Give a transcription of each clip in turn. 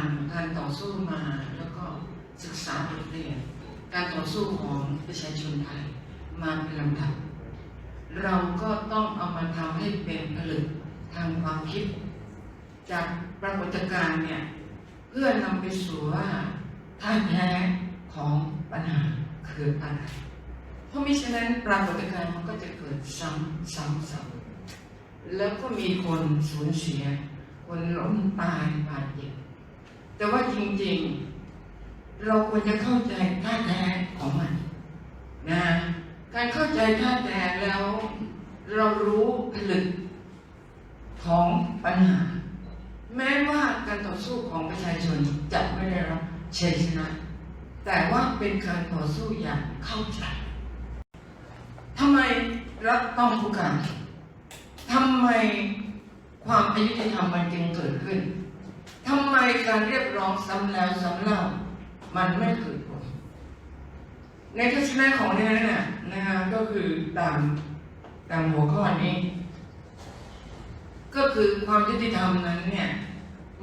านการต่อสู้มาแล้วก็ศึกษาบทเรียนการต่อสู้ของประชาชนไทยมาเป็นลำดับเราก็ต้องเอามาทำให้เป็นผลึกทางความคิด จากปรากฏการณ์เนี่ยเพื่อนำไปสู่ว่าท่าแท้ของปัญหาคืออะไรเพราะมิฉะนั้นปรากฏการณ์มันก็จะเกิดซ้ำซ้ำซ้ำแล้วก็มีคนสูญเสีย คนล้มตายบาดเจ็บ แต่ว่าจริงๆ เราควรจะเข้าใจท่าแท้ของมันนะการเข้าใจท่าแท้แล้ว เรารู้ผลึกของปัญหา แม้ว่าการต่อสู้ของประชาชนจะไม่ได้รับชัยชนะ แต่ว่าเป็นการต่อสู้อย่างเข้าใจทำไมรัฐต้องผู้การทำไมความอายุติธรรมมันจึงเกิดขึ้น ทำไมการเรียกร้องซ้ำแล้วซ้ำเล่ามันไม่เกิดผล ในทัศนะของเนี่ยนะนะคะก็คือตามตามหัวข้อนี้ ก็คือความยุติธรรมนั้นเนี่ย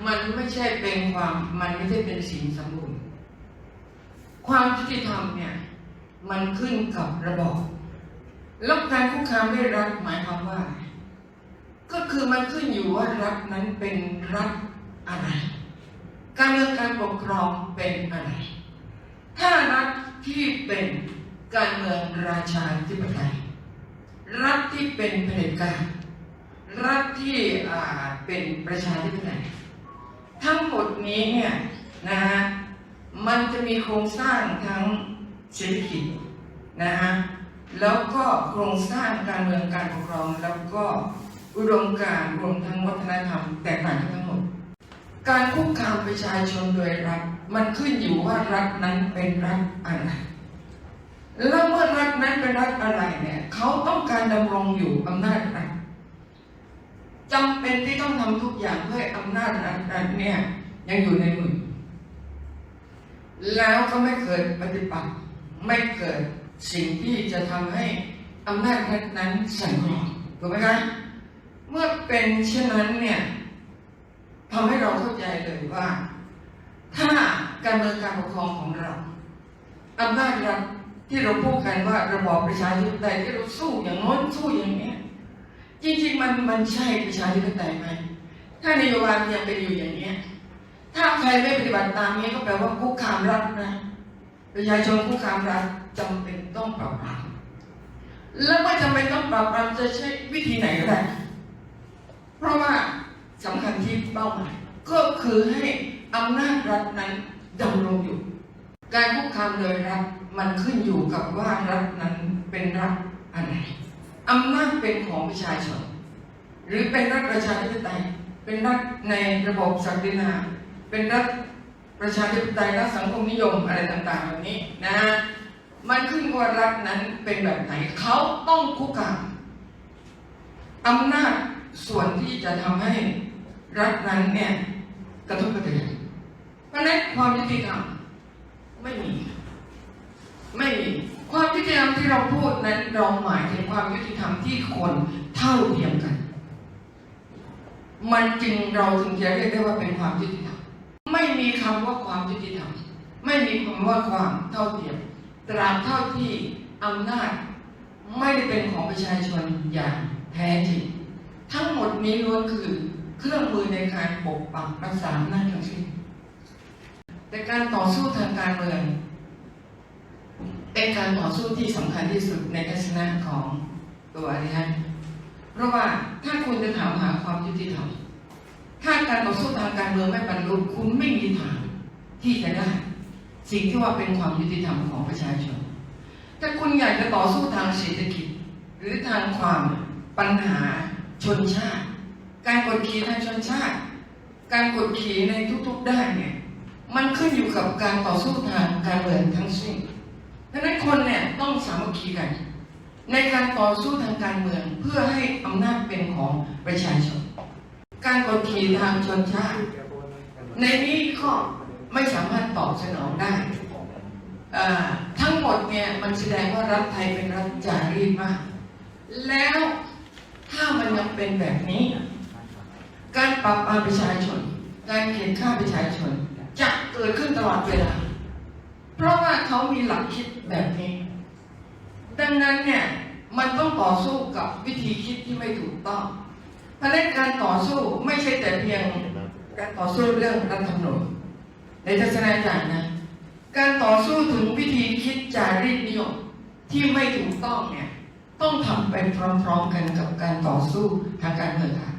มันไม่ใช่เป็นความมันไม่ใช่เป็นสิ่งสมบูรณ์ความยุติธรรมเนี่ยมันขึ้นกับระบอบแล้วการคุกคามด้วยรัฐหมายความว่า ก็คือมันขึ้นอยู่ว่ารัฐนั้นเป็นรัฐ อะไร การเมืองการปกครองเป็นอะไร ถ้ารัฐที่เป็นการเมืองราชาธิปไตย รัฐที่เป็นเผด็จการรัฐที่อ่าเป็นประชาธิปไตยทั้งหมดนี้เนี่ยนะฮะมันจะมีโครงสร้างทั้งเศรษฐกิจนะฮะแล้วก็โครงสร้างการเมืองการปกครอง แล้วก็อุดมการณ์รวมทั้งวัฒนธรรมแตกต่างกัน การคุกคามประชาชนโดยรัฐ มันขึ้นอยู่ว่ารัฐนั้นเป็นรัฐอะไร แล้วเมื่อรัฐนั้นเป็นรัฐอะไรเนี่ยเขาต้องการดำรงอยู่อำนาจรัฐจำเป็นที่ต้องทำทุกอย่างเพื่ออำนาจรัฐนั้นเนี่ยยังอยู่ในมือ แล้วก็ไม่เกิดปฏิปักษ์ไม่เกิดสิ่งที่จะทำให้อำนาจรัฐนั้นสั่นคลอนถูกไหมครับเมื่อเป็นเช่นนั้นเนี่ย ทำให้เราเข้าใจเลยว่า ถ้าการเมืองการปกครองของเราอำนาจรัฐที่เราพูดกันว่าระบอบประชาธิปไตยที่เราสู้อย่างโน้นสู้อย่างนี้จริงๆมันมันใช่ประชาธิปไตยไหมถ้านโยบายยังเป็นอยู่อย่างเนี้ยถ้าใครไม่ปฏิบัติตามนี้ก็แปลว่าคุกคามรัฐนะประชาชนคุกคามรัฐจำเป็นต้องปราบปรามแล้วไม่จำเป็นต้องปราบปรามจะใช้วิธีไหนก็ได้เพราะว่า สำคัญที่เป้าหมายก็คือให้อำนาจรัฐนั้นดำรงอยู่ การคุกคามโดยรัฐมันขึ้นอยู่กับว่ารัฐนั้นเป็นรัฐอะไรอำนาจเป็นของประชาชน หรือเป็นรัฐประชาธิปไตย เป็นรัฐในระบบศักดินา เป็นรัฐประชาธิปไตยรัฐสังคมนิยมอะไรต่างๆแบบนี้นะมันขึ้นกับว่ารัฐนั้นเป็นแบบไหนเขาต้องคุกคามอำนาจส่วนที่จะทำให้ รัฐนั้นเนี่ยกระทบกระเทือนเพราะนั้นความยุติธรรมไม่มี ไม่มีความยุติธรรมที่เราพูดนั้นเราหมายถึงความยุติธรรมที่คนเท่าเทียมกัน มันจึงเราถึงจะเรียกได้ว่าเป็นความยุติธรรมไม่มีคำว่าความยุติธรรมไม่มีคำว่าความเท่าเทียมตราบเท่าที่อำนาจไม่ได้เป็นของประชาชนอย่างแท้จริงทั้งหมดนี้ล้วนคือ เครื่องมือในการปกปักรักษาอำนาทั้งสิ้นแต่การต่อสู้ทางการเมืองเป็นการต่อสู้ที่สำคัญที่สุดในทัศนะของตัวอริยนเพราะว่าถ้าคุณจะถามหาความยุติธรรมถ้าการต่อสู้ทางการเมืองไม่บรรลุคุณไม่มีทางที่จะได้ สิ่งที่ว่าเป็นความยุติธรรมของประชาชนถ้าคุณอยากจะต่อสู้ทางเศรษฐกิจ หรือทางความปัญหาชนชาติ การกดขี่ทางชนชาติ การกดขี่ในทุกๆด้านเนี่ยมันขึ้นอยู่กับการต่อสู้ทางการเมืองทั้งสิ้นดังนั้นคนเนี่ยต้องสามัคคีกัน ในการต่อสู้ทางการเมืองเพื่อให้อำนาจเป็นของประชาชน การกดขี่ทางชนชาติ ในนี้ก็ไม่สามารถตอบสนองได้ทั้งหมดเนี่ยมันแสดงว่ารัฐไทยเป็นรัฐจารีตมาก แล้วถ้ามันยังเป็นแบบนี้ การปราบปรามประชาชน การเขียนฆ่าประชาชน จะเกิดขึ้นตลอดเวลา เพราะว่าเขามีหลักคิดแบบนี้ ดังนั้นเนี่ยมันต้องต่อสู้กับวิธีคิดที่ไม่ถูกต้องเพราะนั้นการต่อสู้ไม่ใช่แต่เพียงการต่อสู้เรื่องรัฐธรรมนูญในทัศนคตินะการต่อสู้ถึงวิธีคิดจารีตนิยมที่ไม่ถูกต้องเนี่ยต้องทำไปพร้อมๆกันกับการต่อสู้ทางการเมืองค่ะ